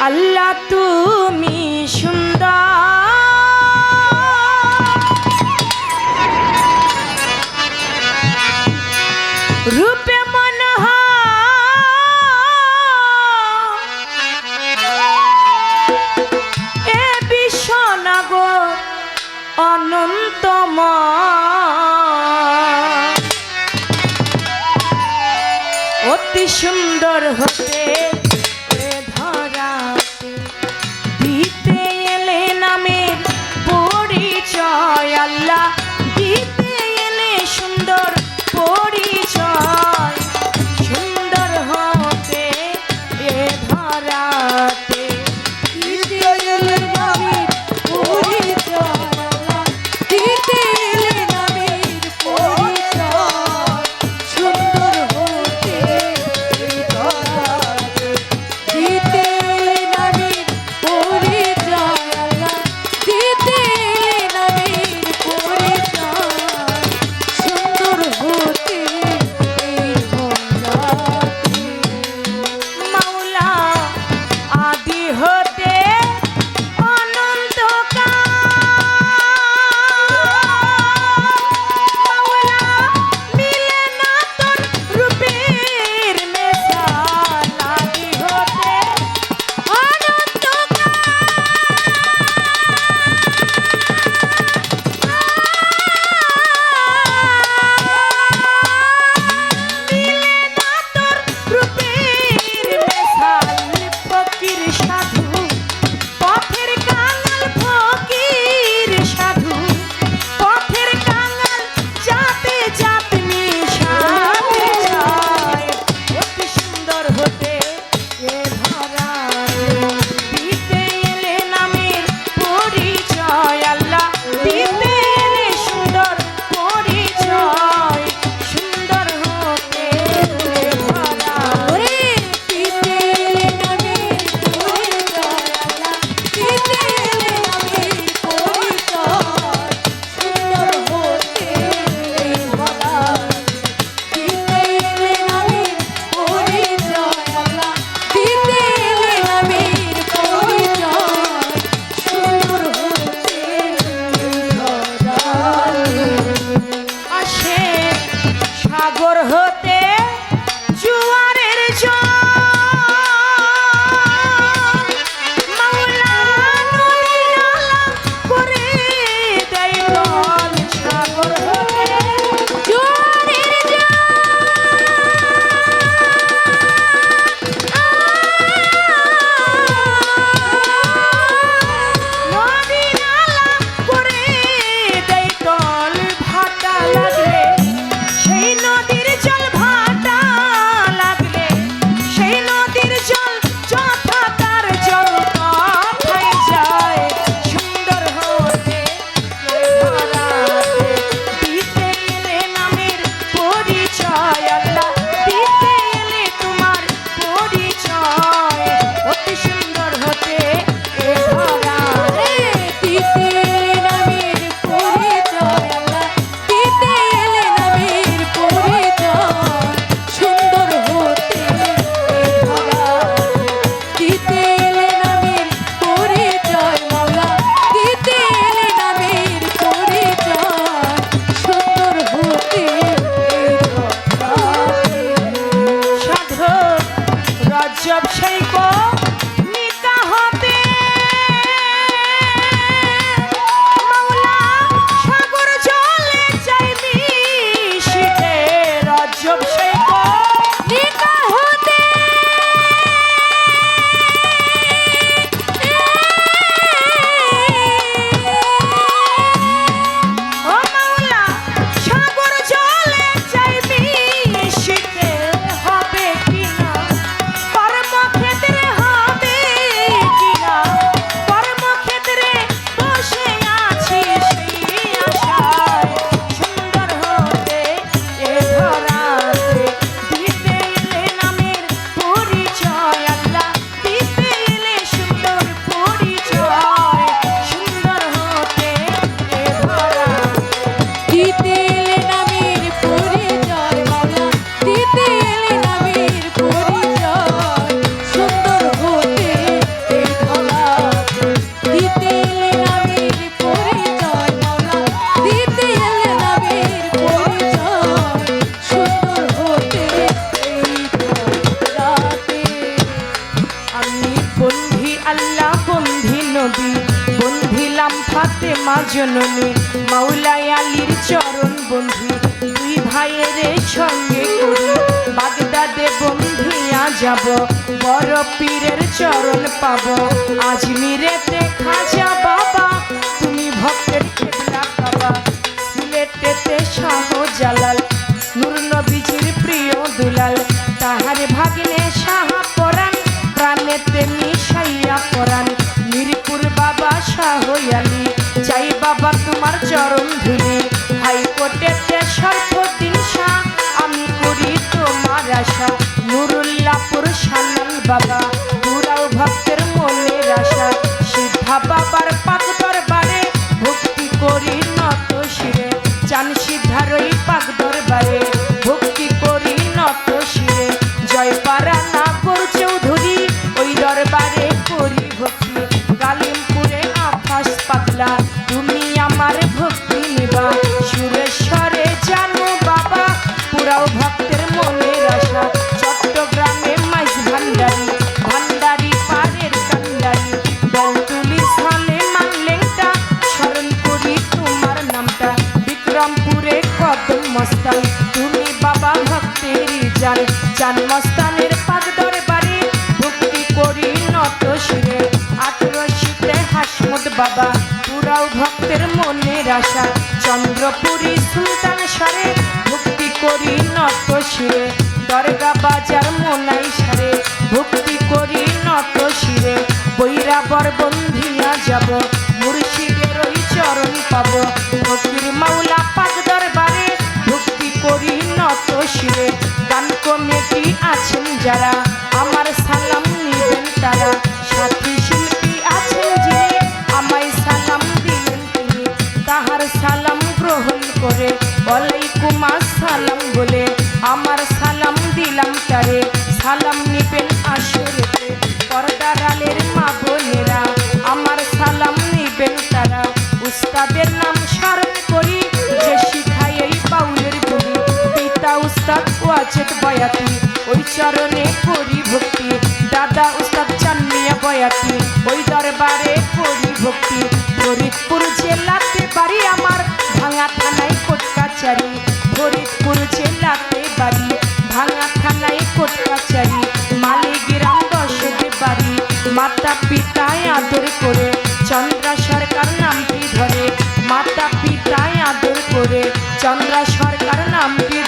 আল্লাহ তুমি সুন্দর। রূপে মন এ বিশ্বনগর অনন্তম অতি সুন্দর হতে ব্যবসায়ী কর। ফাতে মা জননে মাউলাই আলীর চরণ বন্ধু, দুই ভাইয়ের সঙ্গে করি। বাগদাদে বন্ধিয়া যাব, বড় পীরের চরণ পাব। আজমিরেতে খাজা বাবা, তুমি ভক্তের খেলা পাবা। জন্মস্থানের পাদ দরবারে ভক্তি করি নত শিরে। আঠেরো শীতে হাসমুদ বাবা পুরাও ভক্তের মনের আশা। চন্দ্রপুরী সুলতান সারে, ভক্তি করি নত শিরে। দরগা বাজার মোনাই সারে। করে। চন্দ্রা সরকার নামটি